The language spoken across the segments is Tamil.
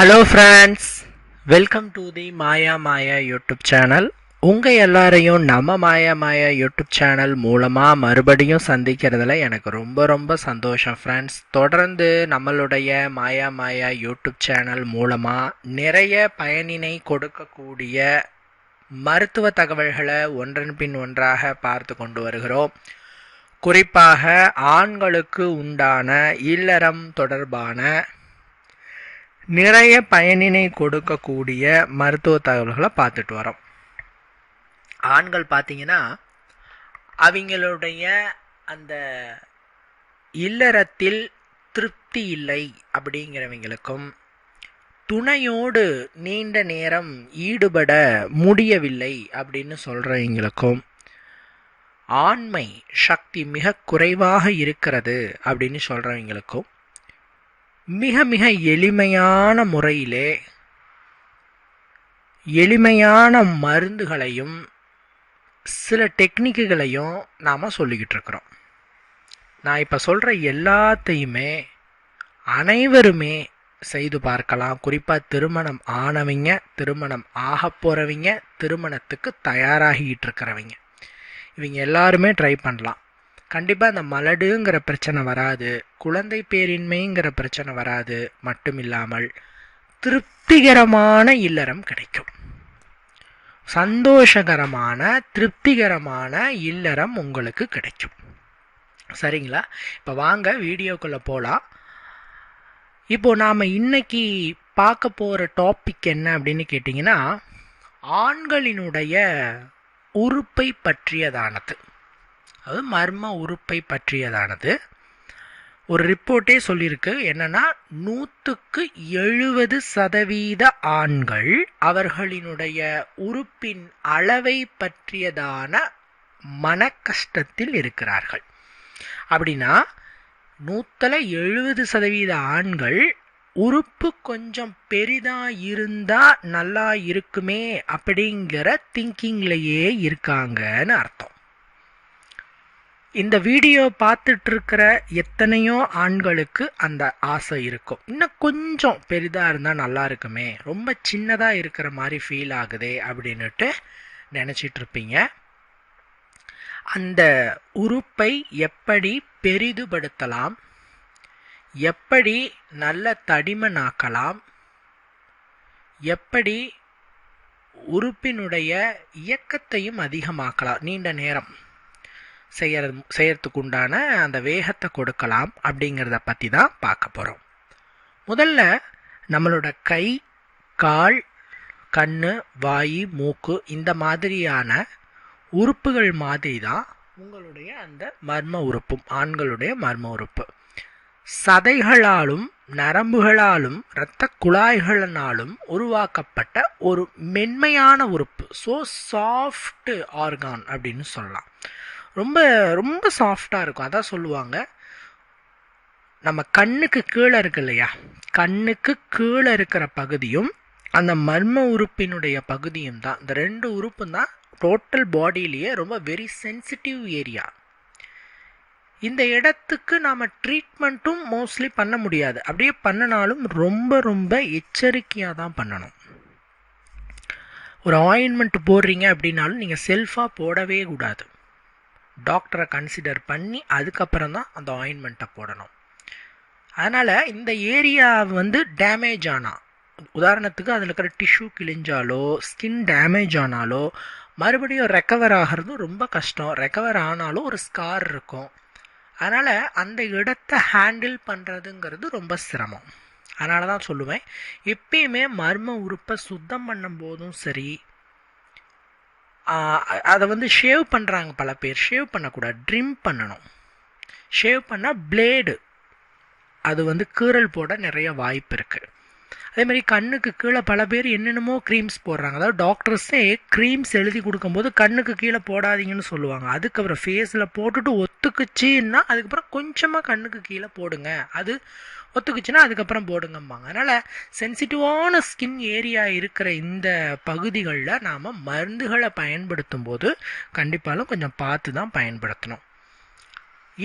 Hello friends welcome to the Maya Maya YouTube channel உங்கள் எல்லாரையும் நம்ம மாயா மாயா யூடியூப் சேனல் மூலமாக மறுபடியும் சந்திக்கிறதுல எனக்கு ரொம்ப ரொம்ப சந்தோஷம் ஃப்ரெண்ட்ஸ் தொடர்ந்து நம்மளுடைய மாயா மாயா யூடியூப் சேனல் மூலமாக நிறைய பயனினை கொடுக்கக்கூடிய மருத்துவ தகவல்களை ஒன்றன் பின் ஒன்றாக பார்த்து கொண்டு வருகிறோம். குறிப்பாக ஆண்களுக்கு உண்டான இல்லறம் தொடர்பான நிறைய பயனினை கொடுக்கக்கூடிய மருத்துவ தகவல்களை பார்த்துட்டு வரோம். ஆண்கள் பார்த்தீங்கன்னா அவங்களுடைய அந்த இல்லறத்தில் திருப்தி இல்லை அப்படிங்கிறவங்களுக்கும் துணையோடு நீண்ட நேரம் ஈடுபட முடியவில்லை அப்படின்னு சொல்கிறவங்களுக்கும் ஆண்மை சக்தி மிக குறைவாக இருக்கிறது அப்படின்னு சொல்கிறவங்களுக்கும் மிக மிக எளிமையான முறையிலே எளிமையான மருந்துகளையும் சில டெக்னிக்குகளையும் நாம் சொல்லிக்கிட்டு இருக்கிறோம். நான் இப்போ சொல்கிற எல்லாத்தையுமே அனைவருமே செய்து பார்க்கலாம். குறிப்பாக திருமணம் ஆனவங்க திருமணம் ஆக போகிறவங்க திருமணத்துக்கு தயாராகிக்கிட்டு இருக்கிறவங்க. இவங்க எல்லாருமே ட்ரை பண்ணலாம். கண்டிப்பாக அந்த மலடுங்கிற பிரச்சனை வராது குழந்தை பேரின்மைங்கிற பிரச்சனை வராது மட்டும் இல்லாமல் திருப்திகரமான இல்லறம் கிடைக்கும். சந்தோஷகரமான திருப்திகரமான இல்லறம் உங்களுக்கு கிடைக்கும். சரிங்களா? இப்போ வாங்க வீடியோக்குள்ளே போகலாம் இப்போ நாம் இன்னைக்கு பார்க்க போகிற டாபிக் என்ன அப்படின்னு கேட்டிங்கன்னா ஆண்களினுடைய உறுப்பை பற்றியதானது அது மர்ம உறுப்பை பற்றியதானது. ஒரு ரிப்போர்ட்டே சொல்லியிருக்கு. என்னன்னா நூற்றுக்கு எழுபது சதவீத ஆண்கள் அவர்களினுடைய உறுப்பின் அளவை பற்றியதான மன கஷ்டத்தில் இருக்கிறார்கள். அப்படின்னா நூற்றில் எழுபது சதவீத ஆண்கள் உறுப்பு கொஞ்சம் பெரிதாக இருந்தால் நல்லா இருக்குமே அப்படிங்கிற திங்கிங்லேயே இருக்காங்கன்னு அர்த்தம். இந்த வீடியோ பார்த்துட்டு இருக்கிற எத்தனையோ ஆண்களுக்கு அந்த ஆசை இருக்கும். இன்னும் கொஞ்சம் பெரிதாக இருந்தால் நல்லா இருக்குமே. ரொம்ப சின்னதாக இருக்கிற மாதிரி ஃபீல் ஆகுதே அப்படின்னுட்டு நினச்சிட்டு இருப்பீங்க அந்த உறுப்பை எப்படி பெரிதுபடுத்தலாம்? எப்படி நல்ல தடிமனாக்கலாம்? எப்படி உறுப்பினுடைய இயக்கத்தையும் அதிகமாக்கலாம்? நீண்ட நேரம். செய்யறது செய்யறதுக்கு உண்டான அந்த வேகத்தை கொடுக்கலாம் அப்படிங்கிறத பற்றி தான் பார்க்க போகிறோம் முதல்ல நம்மளோட கை கால் கண் வாய் மூக்கு இந்த மாதிரியான உறுப்புகள் மாதிரி தான் உங்களுடைய அந்த மர்ம உறுப்பும் ஆண்களுடைய மர்ம உறுப்பு. சதைகளாலும் நரம்புகளாலும் இரத்த குழாய்களினாலும் உருவாக்கப்பட்ட ஒரு மென்மையான உறுப்பு. ஸோ சாஃப்ட் ஆர்கான் அப்படின்னு சொல்லலாம். ரொம்ப ரொம்ப சாஃப்டாக இருக்கும். அதான் சொல்லுவாங்க. நம்ம கண்ணுக்கு கீழே இருக்கு இல்லையா? கண்ணுக்கு கீழே இருக்கிற பகுதியும் அந்த மர்ம உறுப்பினுடைய பகுதியும் தான். இந்த ரெண்டு உறுப்பும் தான் டோட்டல் பாடியிலேயே ரொம்ப வெரி சென்சிட்டிவ் ஏரியா இந்த இடத்துக்கு நாம் ட்ரீட்மெண்ட்டும் மோஸ்ட்லி பண்ண முடியாது. அப்படியே பண்ணினாலும் ரொம்ப ரொம்ப எச்சரிக்கையாக தான் பண்ணணும். ஒரு ஆயின்மெண்ட் போடுறீங்க அப்படின்னாலும் நீங்கள் செல்ஃபாக போடவே கூடாது. டாக்டரை கன்சிடர் பண்ணி அதுக்கப்புறம் தான் அந்த ஆயின்மெண்ட்டை போடணும். அதனால் இந்த ஏரியா வந்து டேமேஜ் ஆனால் உதாரணத்துக்கு அதில் இருக்கிற டிஷ்யூ கிழிஞ்சாலோ ஸ்கின் டேமேஜ் ஆனாலோ மறுபடியும் ரெக்கவர் ஆகிறதும் ரொம்ப கஷ்டம். ரெக்கவர் ஆனாலும் ஒரு ஸ்கார் இருக்கும். அதனால் அந்த இடத்த ஹேண்டில் பண்ணுறதுங்கிறது ரொம்ப சிரமம். அதனால தான் சொல்லுவேன். எப்பயுமே மர்ம உறுப்பை சுத்தம் பண்ணும் போதும் சரி அதை வந்து ஷேவ் பண்ணுறாங்க பல பேர். ஷேவ் பண்ணக்கூடாது. ட்ரிம் பண்ணணும். ஷேவ் பண்ணால் பிளேடு. அது வந்து கீறல் போட நிறைய வாய்ப்பு இருக்குது அதே மாதிரி கண்ணுக்கு கீழே பல பேர் என்னென்னமோ க்ரீம்ஸ் போடுறாங்க. அதாவது டாக்டர்ஸே க்ரீம்ஸ் எழுதி கொடுக்கும்போது கண்ணுக்கு கீழே போடாதீங்கன்னு சொல்லுவாங்க. அதுக்கப்புறம் ஃபேஸில் போட்டுட்டு ஒத்துக்குச்சின்னா அதுக்கப்புறம் கொஞ்சமாக கண்ணுக்கு கீழே போடுங்க. அது ஒத்துக்குச்சுன்னா அதுக்கப்புறம் போடுங்கம்பாங்க. அதனால் சென்சிட்டிவான ஸ்கின் ஏரியா இருக்கிற இந்த பகுதிகளில் நாம் மருந்துகளை பயன்படுத்தும் போது கண்டிப்பாலும் கொஞ்சம் பார்த்து தான் பயன்படுத்தணும்.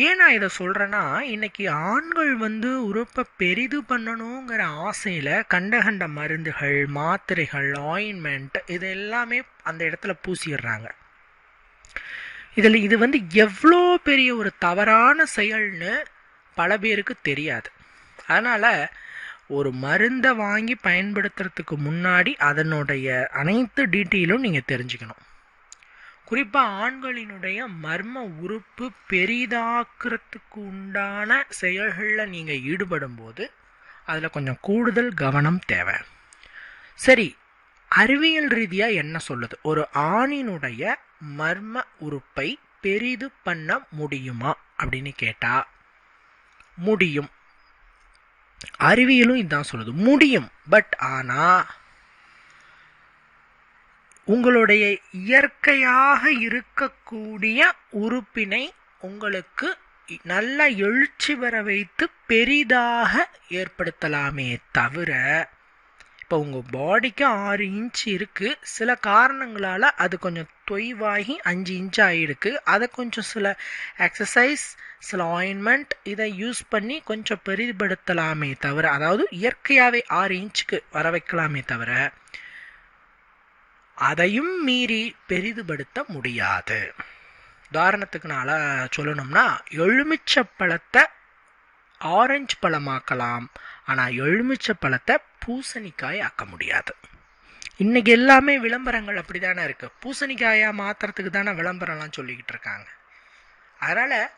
ஏன் நான் இதை சொல்கிறேன்னா இன்னைக்கு ஆண்கள் வந்து உறுப்பை பெரிது பண்ணணுங்கிற ஆசையில் கண்ட கண்ட மருந்துகள் மாத்திரைகள் ஆயின்மெண்ட் இது எல்லாமே அந்த இடத்துல பூசிடுறாங்க. இதில் இது வந்து எவ்வளோ பெரிய ஒரு தவறான செயல்னு பல பேருக்கு தெரியாது. அதனால் ஒரு மருந்தை வாங்கி பயன்படுத்துறதுக்கு முன்னாடி அதனுடைய அனைத்து டீட்டெயிலும் நீங்கள் தெரிஞ்சுக்கணும். குறிப்பாக ஆண்களினுடைய மர்ம உறுப்பு பெரிதாக்குறதுக்கு உண்டான செயல்களில் நீங்கள் ஈடுபடும் போது அதில் கொஞ்சம் கூடுதல் கவனம் தேவை. சரி அறிவியல் ரீதியாக என்ன சொல்லுது? ஒரு ஆணினுடைய மர்ம உறுப்பை பெரிது பண்ண முடியுமா அப்படின்னு கேட்டால் முடியும். அறிவியலும் இதுதான் சொல்லுது. முடியும். பட் ஆனால் உங்களுடைய இயற்கையாக இருக்கக்கூடிய உறுப்பினை உங்களுக்கு நல்ல எழுச்சி வர வைத்து பெரிதாக ஏற்படுத்தலாமே தவிர இப்போ உங்கள் பாடிக்கு ஆறு இன்ச் இருக்குது சில காரணங்களால் அது கொஞ்சம் தொய்வாகி அஞ்சு இன்ச் ஆகிருக்கு அதை கொஞ்சம் சில எக்ஸசைஸ் சில ஆயின்மெண்ட் இதை யூஸ் பண்ணி கொஞ்சம் பெரிதுபடுத்தலாமே தவிர அதாவது இயற்கையாகவே ஆறு இன்ச்சுக்கு வர வைக்கலாமே தவிர அதையும் மீறி பெரிதுபடுத்த முடியாது. உதாரணத்துக்கு நான் சொல்லணும்னா எலுமிச்சை பழத்தை ஆரஞ்சு பழமாக்கலாம். ஆனால் எலுமிச்சை பழத்தை பூசணிக்காய் ஆக்க முடியாது. இன்னைக்கு எல்லாமே விளம்பரங்கள் அப்படி தானே இருக்கு. பூசணிக்காயாக மாத்துறதுக்கு தானே விளம்பரம்லாம் சொல்லிக்கிட்டு இருக்காங்க. அதனால்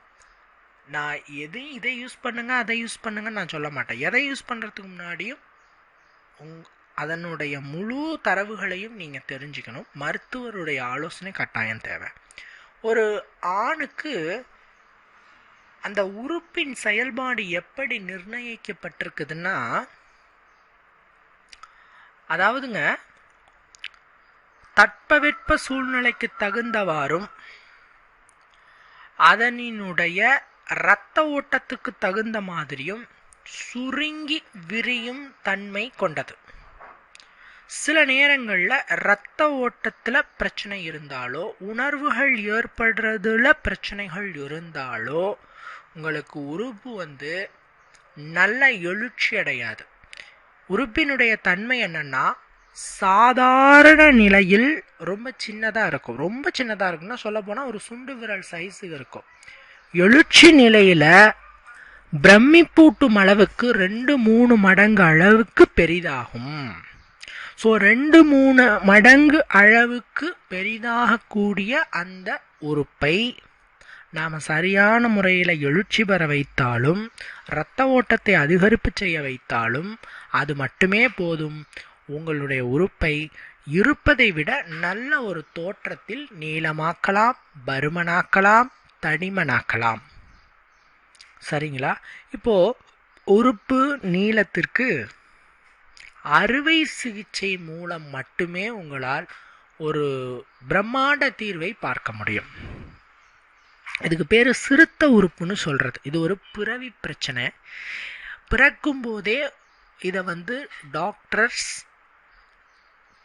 நான் எது இதை யூஸ் பண்ணுங்க அதை யூஸ் பண்ணுங்கன்னு நான் சொல்ல மாட்டேன். எதை யூஸ் பண்ணுறதுக்கு முன்னாடியும் உங் அதனுடைய முழு தரவுகளையும் நீங்கள் தெரிஞ்சுக்கணும். மருத்துவருடைய ஆலோசனை கட்டாயம் தேவை. ஒரு ஆணுக்கு அந்த உறுப்பின் செயல்பாடு எப்படி நிர்ணயிக்கப்பட்டிருக்குதுன்னா அதாவதுங்க தட்பவெட்ப சூழ்நிலைக்கு தகுந்தவாறும் அதனினுடைய இரத்த ஓட்டத்துக்கு தகுந்த மாதிரியும் சுருங்கி விரியும் தன்மை கொண்டது. சில நேரங்களில் இரத்த ஓட்டத்தில் பிரச்சனை இருந்தாலோ உணர்வுகள் ஏற்படுறதுல பிரச்சனைகள் இருந்தாலோ உங்களுக்கு உறுப்பு வந்து நல்ல எழுச்சி அடையாது. உறுப்பினுடைய தன்மை என்னென்னா சாதாரண நிலையில் ரொம்ப சின்னதாக இருக்கும். ரொம்ப சின்னதாக இருக்குன்னா சொல்ல போனால் ஒரு சுண்டு விரல் சைஸுக்கு இருக்கும். எழுச்சி நிலையில் பிரமிப்பூட்டும் அளவுக்கு ரெண்டு மூணு மடங்கு அளவுக்கு பெரிதாகும். ஸோ ரெண்டு மூணு மடங்கு அளவுக்கு பெரிதாகக்கூடிய அந்த உறுப்பை நாம் சரியான முறையில் எழுச்சி பெற வைத்தாலும் இரத்த ஓட்டத்தை அதிகரிப்பு செய்ய வைத்தாலும் அது மட்டுமே போதும். உங்களுடைய உறுப்பை இருப்பதை விட நல்ல ஒரு தோற்றத்தில் நீளமாக்கலாம் பருமனாக்கலாம் தடிமனாக்கலாம். சரிங்களா? இப்போது உறுப்பு நீளத்திற்கு அறுவை சிகிச்சை மூலம் மட்டுமே உங்களால் ஒரு பிரம்மாண்ட தீர்வை பார்க்க முடியும். இதுக்கு பேர் சிறுத்த உறுப்புன்னு சொல்கிறது இது ஒரு பிறவி பிரச்சனை. பிறக்கும் போதே இதை வந்து டாக்டர்ஸ்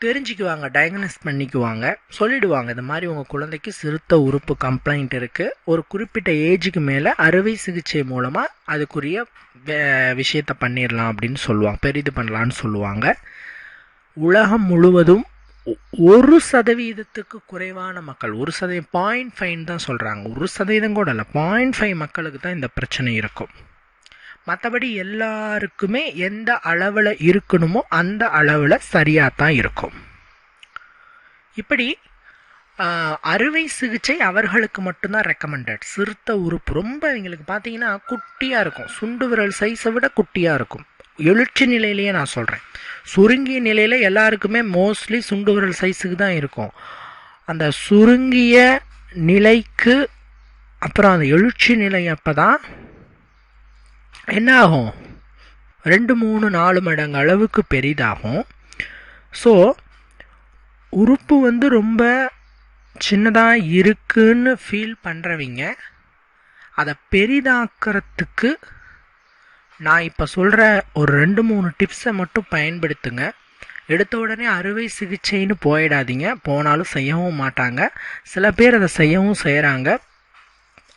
தெரிஞ்சுக்குவாங்க டயக்னோஸ் பண்ணிக்குவாங்க சொல்லிடுவாங்க இந்த மாதிரி உங்கள் குழந்தைக்கு சிறுத்த உறுப்பு கம்ப்ளைண்ட் இருக்குது ஒரு குறிப்பிட்ட ஏஜுக்கு மேலே அறுவை சிகிச்சை மூலமாக அதுக்குரிய விஷயத்தை பண்ணிடலாம் அப்படின்னு சொல்லுவாங்க பெரிது பண்ணலான்னு சொல்லுவாங்க. உலகம் முழுவதும் ஒரு சதவீதத்துக்கு குறைவான மக்கள் ஒரு சதவீதம் பாயிண்ட் ஃபைன் தான் சொல்கிறாங்க ஒரு சதவீதம் கூட இல்லை பாயிண்ட் ஃபைவ் மக்களுக்கு தான் இந்த பிரச்சனை இருக்கும். மற்றபடி எல்லாருக்குமே எந்த அளவில் இருக்கணுமோ அந்த அளவில் சரியாக தான் இருக்கும். இப்படி அறுவை சிகிச்சை அவர்களுக்கு மட்டும்தான் ரெக்கமெண்டட் சிறுத்த உறுப்பு ரொம்ப இவங்களுக்கு பார்த்தீங்கன்னா குட்டியாக இருக்கும். சுண்டு விரல் சைஸை விட குட்டியாக இருக்கும். எழுச்சி நிலையிலேயே நான் சொல்கிறேன் சுருங்கிய நிலையில் எல்லாருக்குமே மோஸ்ட்லி சுண்டு விரல் சைஸுக்கு தான் இருக்கும். அந்த சுருங்கிய நிலைக்கு அப்புறம் அந்த எழுச்சி நிலை அப்போ தான் என்ன ஆகும் ரெண்டு மூணு நாலு மடங்கு அளவுக்கு பெரிதாகும். ஸோ உறுப்பு வந்து ரொம்ப சின்னதாக இருக்குன்னு ஃபீல் பண்ணுறவங்க அதை பெரிதாக்கிறதுக்கு நான் இப்போ சொல்கிற ஒரு ரெண்டு மூணு டிப்ஸை மட்டும் பயன்படுத்துங்க. எடுத்த உடனே அறுவை சிகிச்சைன்னு போயிடாதீங்க. போனாலும் செய்யவும் மாட்டாங்க. சில பேர் அதை செய்யவும் செய்கிறாங்க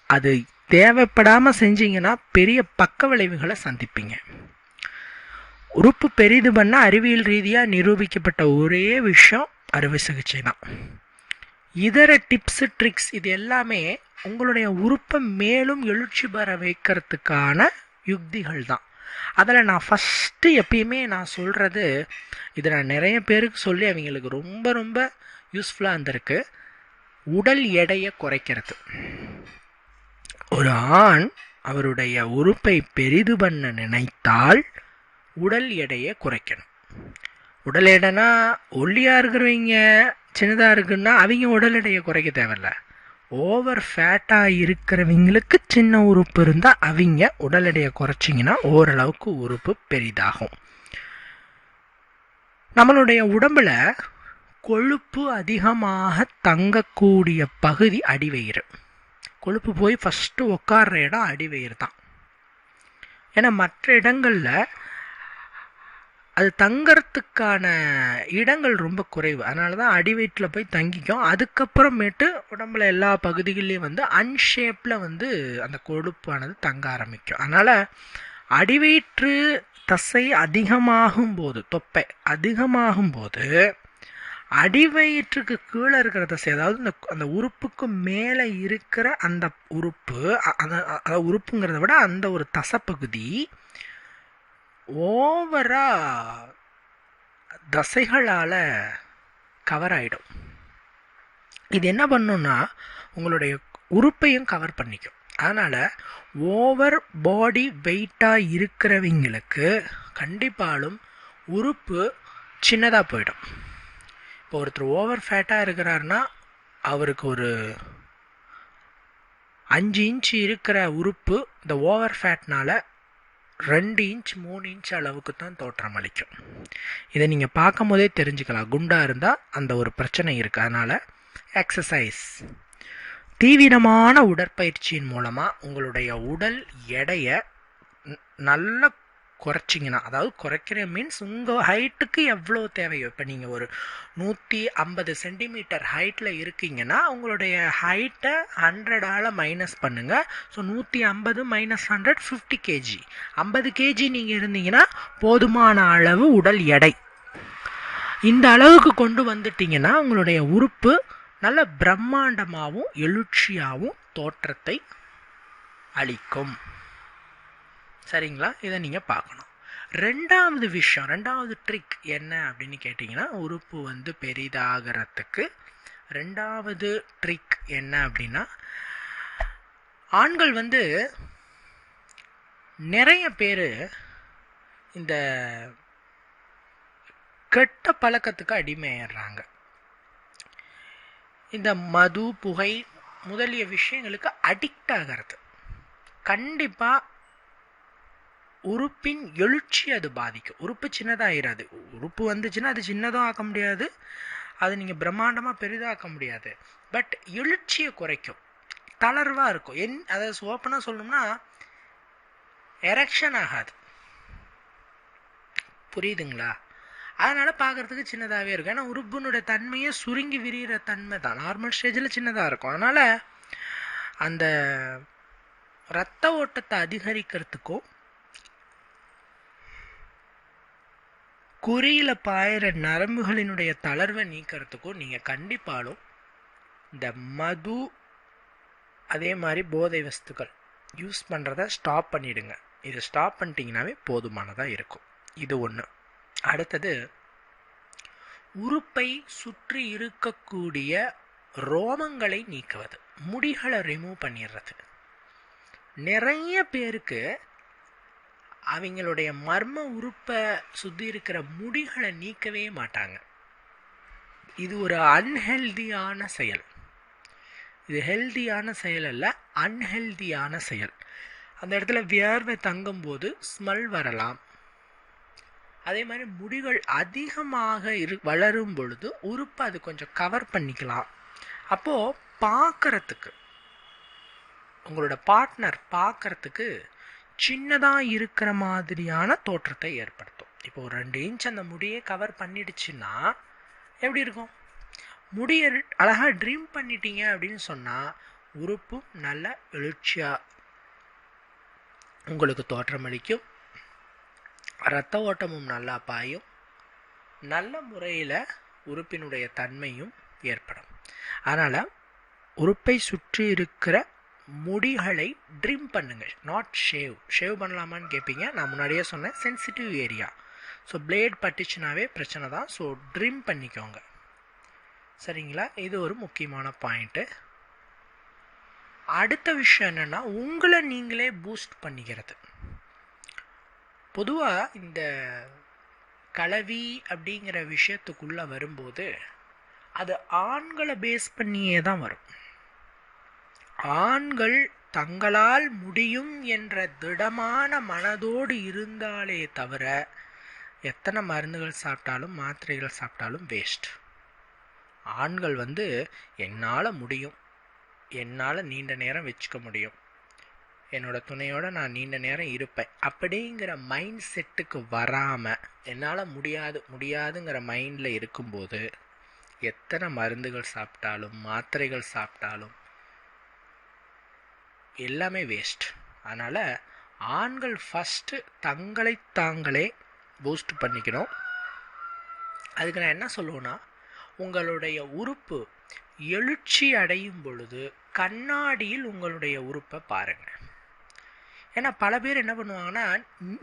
அது தேவைப்படாமல் செஞ்சீங்கன்னா பெரிய பக்க விளைவுகளை சந்திப்பீங்க. உறுப்பு பெரிது பண்ண அறிவியல் ரீதியாக நிரூபிக்கப்பட்ட ஒரே விஷயம் அறுவை சிகிச்சை தான். இதர டிப்ஸு ட்ரிக்ஸ் இது எல்லாமே உங்களுடைய உறுப்பை மேலும் எழுச்சி பெற வைக்கிறதுக்கான யுக்திகள் தான். அதில் நான் ஃபஸ்ட்டு எப்பயுமே நான் சொல்கிறது இதை நான் நிறைய பேருக்கு சொல்லி அவங்களுக்கு ரொம்ப ரொம்ப யூஸ்ஃபுல்லாக இருந்திருக்கு. உடல் எடையை குறைக்கிறது. ஒரு ஆண் அவருடைய உறுப்பை பெரிது பண்ண நினைத்தால் உடல் எடையை குறைக்கணும். உடல் எடைனா ஒல்லியாக இருக்கிறவங்க சின்னதாக இருக்குன்னா அவங்க உடல் எடையை குறைக்க தேவையில்ல. ஓவர் ஃபேட்டாக இருக்கிறவங்களுக்கு சின்ன உறுப்பு இருந்தால் அவங்க உடல் எடையை குறைச்சிங்கன்னா ஓரளவுக்கு உறுப்பு பெரிதாகும். நம்மளுடைய உடம்புல கொழுப்பு அதிகமாக தங்கக்கூடிய பகுதி அடிவயிறு. கொழுப்பு போய் ஃபஸ்ட்டு உட்கார்ற இடம் அடிவயிறு தான். ஏன்னா மற்ற இடங்களில் அது தங்கறதுக்கான இடங்கள் ரொம்ப குறைவு. அதனால தான் அடிவயிற்றில் போய் தங்கிக்கும். அதுக்கப்புறமேட்டு உடம்புல எல்லா பகுதிகள்லேயும் வந்து அன்ஷேப்பில் வந்து அந்த கொழுப்பானது தங்க ஆரம்பிக்கும். அதனால் அடிவயிற்று தசை அதிகமாகும் போது தொப்பை அதிகமாகும் போது அடிவயிற்றுக்கு கீழே இருக்கிற தசை அதாவது இந்த அந்த உறுப்புக்கு மேலே இருக்கிற அந்த உறுப்பு அந்த உறுப்புங்கிறத விட அந்த ஒரு தசப்பகுதி ஓவரா தசைகளால் கவர் ஆகிடும் இது என்ன பண்ணுன்னா உங்களுடைய உறுப்பையும் கவர் பண்ணிக்கும். அதனால் ஓவர் பாடி வெயிட்டாக இருக்கிறவங்களுக்கு கண்டிப்பாலும் உறுப்பு சின்னதாக போயிடும். இப்போ ஒருத்தர் ஓவர் ஃபேட்டாக இருக்கிறாருன்னா அவருக்கு ஒரு அஞ்சு இன்ச்சு இருக்கிற உறுப்பு இந்த ஓவர் ஃபேட்னால் ரெண்டு இன்ச் மூணு இன்ச் அளவுக்கு தான் தோற்றம் அளிக்கும். இதை நீங்கள் பார்க்கும் போதே தெரிஞ்சுக்கலாம். குண்டாக இருந்தால் அந்த ஒரு பிரச்சனை இருக்குது அதனால் எக்ஸசைஸ் தீவிரமான உடற்பயிற்சியின் மூலமாக உங்களுடைய உடல் எடையை நல்ல குறைச்சிங்கன்னா அதாவது குறைக்கிற மீன்ஸ் உங்கள் ஹைட்டுக்கு எவ்வளோ தேவையோ இப்போ நீங்கள் ஒரு நூற்றி ஐம்பது சென்டிமீட்டர் ஹைட்டில் இருக்கீங்கன்னா உங்களுடைய ஹைட்டை ஹண்ட்ரடால் மைனஸ் பண்ணுங்கள் ஸோ நூற்றி ஐம்பது மைனஸ் ஹண்ட்ரட் ஃபிஃப்டி கேஜி ஐம்பது கேஜி நீங்கள் இருந்தீங்கன்னா போதுமான அளவு உடல் எடை. இந்த அளவுக்கு கொண்டு வந்துட்டீங்கன்னா உங்களுடைய உறுப்பு நல்ல பிரம்மாண்டமாகவும் எழுச்சியாகவும் தோற்றத்தை அளிக்கும். சரிங்களா? இதை நீங்கள் பார்க்கணும். ரெண்டாவது விஷயம் ரெண்டாவது ட்ரிக் என்ன அப்படின்னு கேட்டிங்கன்னா உறுப்பு வந்து பெரிதாகிறதுக்கு ரெண்டாவது ட்ரிக் என்ன அப்படின்னா ஆண்கள் வந்து நிறைய பேர் இந்த கெட்ட பழக்கத்துக்கு அடிமையிடுறாங்க இந்த மது புகை முதலிய விஷயங்களுக்கு அடிக்ட் ஆகிறது. கண்டிப்பாக உறுப்பின் எழுச்சி அது பாதிக்கும். உறுப்பு சின்னதாகிடாது உறுப்பு வந்துச்சுன்னா அது சின்னதும் ஆக்க முடியாது. அது நீங்கள் பிரம்மாண்டமாக பெரிதாக்க முடியாது. பட் எழுச்சியை குறைக்கும். தளர்வாக இருக்கும். என் அதை ஓப்பனாக சொல்லணும்னா எரெக்ஷன் ஆகாது. புரியுதுங்களா? அதனால் பார்க்குறதுக்கு சின்னதாகவே இருக்கும். ஏன்னா உறுப்பினுடைய தன்மையே சுருங்கி விரிகிற தன்மை தான். நார்மல் ஸ்டேஜில் சின்னதாக இருக்கும். அதனால் அந்த ரத்த ஓட்டத்தை அதிகரிக்கிறதுக்கும் குறியில் பாயிற நரம்புகளினுடைய தளர்வை நீக்கிறதுக்கும் நீங்கள் கண்டிப்பாலும் இந்த மது அதே மாதிரி போதை வஸ்துக்கள் யூஸ் பண்ணுறத ஸ்டாப் பண்ணிவிடுங்க இதை ஸ்டாப் பண்ணிட்டீங்கனாவே போதுமானதாக இருக்கும். இது ஒன்று அடுத்தது உறுப்பை சுற்றி இருக்கக்கூடிய ரோமங்களை நீக்குவது. முடிகளை ரிமூவ் பண்ணிடுறது. நிறைய பேருக்கு அவங்களுடைய மர்ம உறுப்பை சுற்றி இருக்கிற முடிகளை நீக்கவே மாட்டாங்க. இது ஒரு அன்ஹெல்தியான செயல். இது ஹெல்தியான செயல் அல்ல அன்ஹெல்தியான செயல். அந்த இடத்துல வியர்வை தங்கும்போது ஸ்மெல் வரலாம். அதே மாதிரி முடிகள் அதிகமாக இரு வளரும் பொழுது உறுப்பை அது கொஞ்சம் கவர் பண்ணிக்கலாம். அப்போது பார்க்குறதுக்கு உங்களோட பார்ட்னர் பார்க்குறதுக்கு சின்னதாக இருக்கிற மாதிரியான தோற்றத்தை ஏற்படுத்தும். இப்போ ஒரு ரெண்டு இன்ச் அந்த முடியை கவர் பண்ணிடுச்சுன்னா எப்படி இருக்கும்? முடியை அழகாக ட்ரீம் பண்ணிட்டீங்க அப்படின்னு சொன்னால் உறுப்பும் நல்ல எழுச்சியாக உங்களுக்கு தோற்றமளிக்கும் இரத்த ஓட்டமும் நல்லா பாயும். நல்ல முறையில் உறுப்பினுடைய தன்மையும் ஏற்படும். அதனால் உறுப்பை சுற்றி இருக்கிற முடிகளை ட்ரிம் பண்ணுங்க நாட் ஷேவ் ஷேவ் பண்ணலாமான்னு கேட்பீங்க நான் முன்னாடியே சொன்னேன் சென்சிட்டிவ் ஏரியா ஸோ பிளேட் பட்டுச்சுனாவே பிரச்சனை தான். ஸோ ட்ரிம் பண்ணிக்கோங்க. சரிங்களா? இது ஒரு முக்கியமான பாயிண்ட்டு அடுத்த விஷயம் என்னென்னா உங்களை நீங்களே பூஸ்ட் பண்ணிக்கிறது. பொதுவாக இந்த கலவி அப்படிங்கிற விஷயத்துக்குள்ளே வரும்போது அது ஆண்களை பேஸ் பண்ணியே தான் வரும். ஆண்கள் தங்களால் முடியும் என்ற திடமான மனதோடு இருந்தாலே தவிர எத்தனை மருந்துகள் சாப்பிட்டாலும் மாத்திரைகள் சாப்பிட்டாலும் வேஸ்ட் ஆண்கள் வந்து என்னால் முடியும். என்னால் நீண்ட நேரம் வச்சுக்க முடியும். என்னோட துணையோட நான் நீண்ட நேரம் இருப்பேன். அப்படிங்கிற மைண்ட் செட்டுக்கு வராமல் என்னால் முடியாது முடியாதுங்கிற மைண்டில் இருக்கும்போது எத்தனை மருந்துகள் சாப்பிட்டாலும் மாத்திரைகள் சாப்பிட்டாலும் எல்லாமே வேஸ்ட் அதனால் ஆண்கள் ஃபஸ்ட்டு தங்களை தாங்களே பூஸ்ட் பண்ணிக்கணும். அதுக்கு நான் என்ன சொல்லுவேன்னா உங்களுடைய உறுப்பு எழுச்சி அடையும் பொழுது கண்ணாடியில் உங்களுடைய உறுப்பை பாருங்கள் ஏன்னா பல பேர் என்ன பண்ணுவாங்கன்னா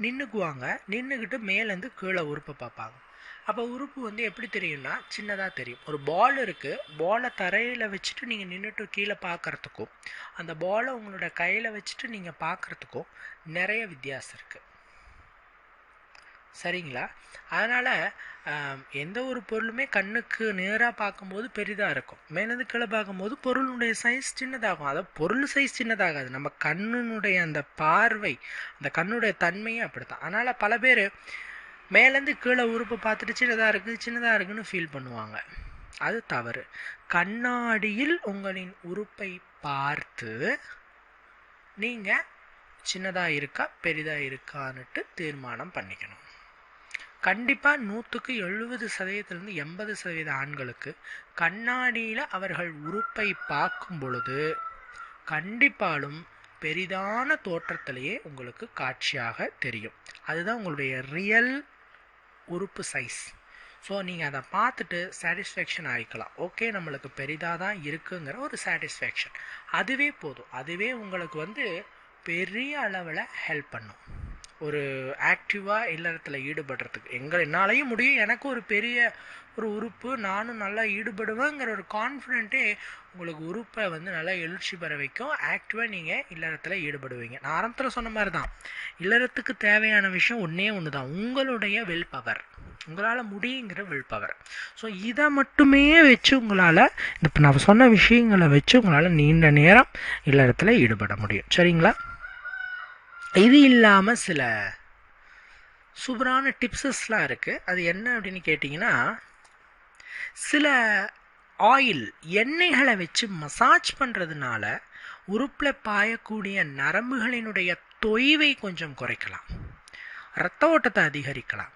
நின்றுக்குவாங்க நின்றுக்கிட்டு மேலேருந்து கீழே உறுப்பை பார்ப்பாங்க. அப்போ உறுப்பு வந்து எப்படி தெரியும்னா சின்னதாக தெரியும். ஒரு பால் இருக்குது பாலை தரையில் வச்சுட்டு நீங்கள் நின்றுட்டு கீழே பார்க்குறதுக்கும் அந்த பாலை உங்களோட கையில் வச்சுட்டு நீங்கள் பார்க்குறதுக்கும் நிறைய வித்தியாசம் இருக்குது சரிங்களா? அதனால் எந்த ஒரு பொருளுமே கண்ணுக்கு நேராக பார்க்கும்போது பெரிதாக இருக்கும். மேலேருந்து கீழே பார்க்கும்போது பொருளுடைய சைஸ் சின்னதாகும். அதை பொருள் சைஸ் சின்னதாகாது. நம்ம கண்ணுனுடைய அந்த பார்வை அந்த கண்ணுடைய தன்மையும் அப்படி தான் அதனால் பல பேர் மேலேருந்து கீழே உறுப்பு பார்த்துட்டு சின்னதாக இருக்குது சின்னதாக இருக்குன்னு ஃபீல் பண்ணுவாங்க. அது தவறு. கண்ணாடியில் உங்களின் உறுப்பை பார்த்து நீங்கள் சின்னதாக இருக்கா பெரிதாக இருக்கான்னுட்டு தீர்மானம் பண்ணிக்கணும். கண்டிப்பாக நூற்றுக்கு எழுபது சதவீதத்துலேருந்து எண்பது சதவீத ஆண்களுக்கு கண்ணாடியில் அவர்கள் உறுப்பை பார்க்கும் பொழுது கண்டிப்பாலும் பெரிதான தோற்றத்திலேயே உங்களுக்கு காட்சியாக தெரியும். அதுதான் உங்களுடைய ரியல் உறுப்பு சைஸ் ஸோ நீங்கள் அதை பார்த்துட்டு சாட்டிஸ்ஃபேக்ஷன் ஆகிக்கலாம் ஓகே நம்மளுக்கு பெரிதாக தான் இருக்குங்கிற ஒரு சாட்டிஸ்ஃபேக்ஷன் அதுவே போதும். அதுவே உங்களுக்கு வந்து பெரிய அளவில் ஹெல்ப் பண்ணும். ஒரு ஆக்டிவாக இல்லறத்தில் ஈடுபடுறதுக்கு. எங்கள் என்னாலையும் முடியும். எனக்கு ஒரு பெரிய ஒரு உறுப்பு. நானும் நல்லா ஈடுபடுவேங்கிற ஒரு கான்ஃபிடென்ட்டே உங்களுக்கு உறுப்பை வந்து நல்லா எழுச்சி பெற வைக்கும். ஆக்டிவாக நீங்கள் இல்லறத்தில் ஈடுபடுவீங்க. நான் ஆரம்பத்தில் சொன்ன மாதிரி தான் இல்லறத்துக்கு தேவையான விஷயம் ஒன்றே ஒன்று தான் உங்களுடைய வில் பவர் உங்களால் முடியுங்கிற வில் பவர் ஸோ இதை மட்டுமே வச்சு உங்களால் இப்போ நான் சொன்ன விஷயங்களை வச்சு உங்களால் நீண்ட நேரம் இல்லறத்தில் ஈடுபட முடியும். சரிங்களா? இது இல்லாமல் சில சூப்பரான டிப்ஸஸ்லாம் இருக்குது அது என்ன அப்படின்னு கேட்டிங்கன்னா சில ஆயில் எண்ணெய்களை வச்சு மசாஜ் பண்ணுறதுனால உறுப்பில் பாயக்கூடிய நரம்புகளினுடைய தொய்வை கொஞ்சம் குறைக்கலாம். ரத்த ஓட்டத்தை அதிகரிக்கலாம்.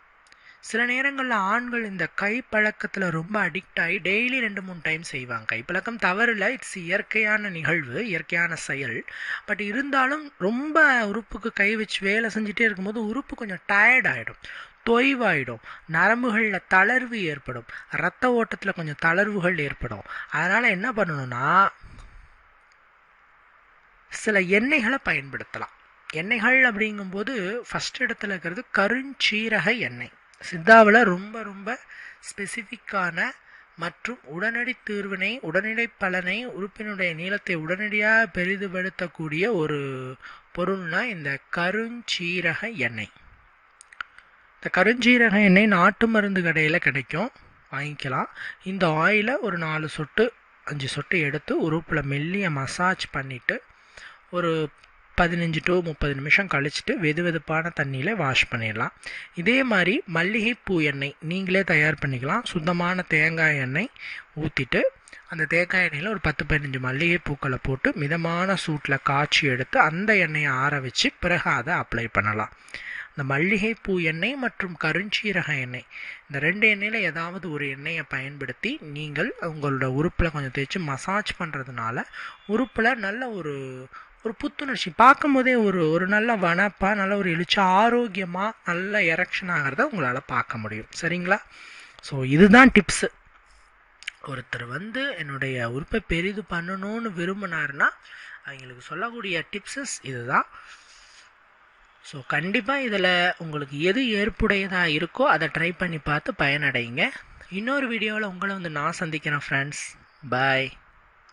சில நேரங்களில் ஆண்கள் இந்த கை பழக்கத்தில் ரொம்ப அடிக்ட் ஆகி டெய்லி ரெண்டு மூணு டைம் செய்வாங்க. கைப்பழக்கம் தவறில் இட்ஸ் இயற்கையான நிகழ்வு இயற்கையான செயல். பட் இருந்தாலும் ரொம்ப உறுப்புக்கு கை வச்சு வேலை செஞ்சுட்டே இருக்கும்போது உறுப்பு கொஞ்சம் டயர்ட் ஆகிடும் தொய்வாயிடும். நரம்புகளில் தளர்வு ஏற்படும். ரத்த ஓட்டத்தில் கொஞ்சம் தளர்வுகள் ஏற்படும். அதனால் என்ன பண்ணணும்னா சில எண்ணெய்களை பயன்படுத்தலாம். எண்ணெய்கள் அப்படிங்கும்போது ஃபஸ்ட் இடத்துல இருக்கிறது கருஞ்சீரக எண்ணெய். சித்தாவில் ரொம்ப ரொம்ப ஸ்பெசிஃபிக்கான மற்றும் உடனடி தீர்வினை உடனடி பலனை உறுப்பினுடைய நீளத்தை உடனடியாக பெரிதுபடுத்தக்கூடிய ஒரு பொருள்னா இந்த கருஞ்சீரக எண்ணெய். இந்த கருஞ்சீரக எண்ணெய் நாட்டு மருந்து கடையில் கிடைக்கும். வாங்கிக்கலாம். இந்த ஆயிலை ஒரு நாலு சொட்டு அஞ்சு சொட்டு எடுத்து உறுப்பில் மெல்லிய மசாஜ் பண்ணிவிட்டு ஒரு பதினஞ்சு டு முப்பது நிமிஷம் கழிச்சிட்டு வெது வெதுப்பான தண்ணியில் வாஷ் பண்ணிடலாம். இதே மாதிரி மல்லிகைப்பூ எண்ணெய் நீங்களே தயார் பண்ணிக்கலாம். சுத்தமான தேங்காய் எண்ணெய் ஊற்றிட்டு அந்த தேங்காய் எண்ணெயில் ஒரு பத்து பதினஞ்சு மல்லிகை பூக்களை போட்டு மிதமான சூட்டில் காய்ச்சி எடுத்து அந்த எண்ணெயை ஆற வச்சு பிறகு அதை அப்ளை பண்ணலாம். இந்த மல்லிகைப்பூ எண்ணெய் மற்றும் கருஞ்சீரக எண்ணெய் இந்த ரெண்டு எண்ணெயில் ஏதாவது ஒரு எண்ணெயை பயன்படுத்தி நீங்கள் உங்களோட உறுப்பில் கொஞ்சம் தேய்ச்சி மசாஜ் பண்ணுறதுனால உறுப்பில் நல்ல ஒரு ஒரு புத்துணர்ச்சி. பார்க்கும்போதே ஒரு ஒரு நல்ல வனப்பாக நல்ல ஒரு எழுச்சி ஆரோக்கியமாக நல்ல எரெக்ஷன் ஆகிறத உங்களால் பார்க்க முடியும். சரிங்களா? ஸோ இதுதான் டிப்ஸு ஒருத்தர் வந்து என்னுடைய உறுப்பை பெரிது பண்ணணும்னு விரும்பினாருன்னா அவங்களுக்கு சொல்லக்கூடிய டிப்ஸஸ் இதுதான். ஸோ கண்டிப்பாக இதில் உங்களுக்கு எது ஏற்புடையதாக இருக்கோ அதை ட்ரை பண்ணி பார்த்து பயனடைங்க இன்னொரு வீடியோவில் உங்களை வந்து நான் சந்திக்கிறேன் ஃப்ரெண்ட்ஸ் பாய்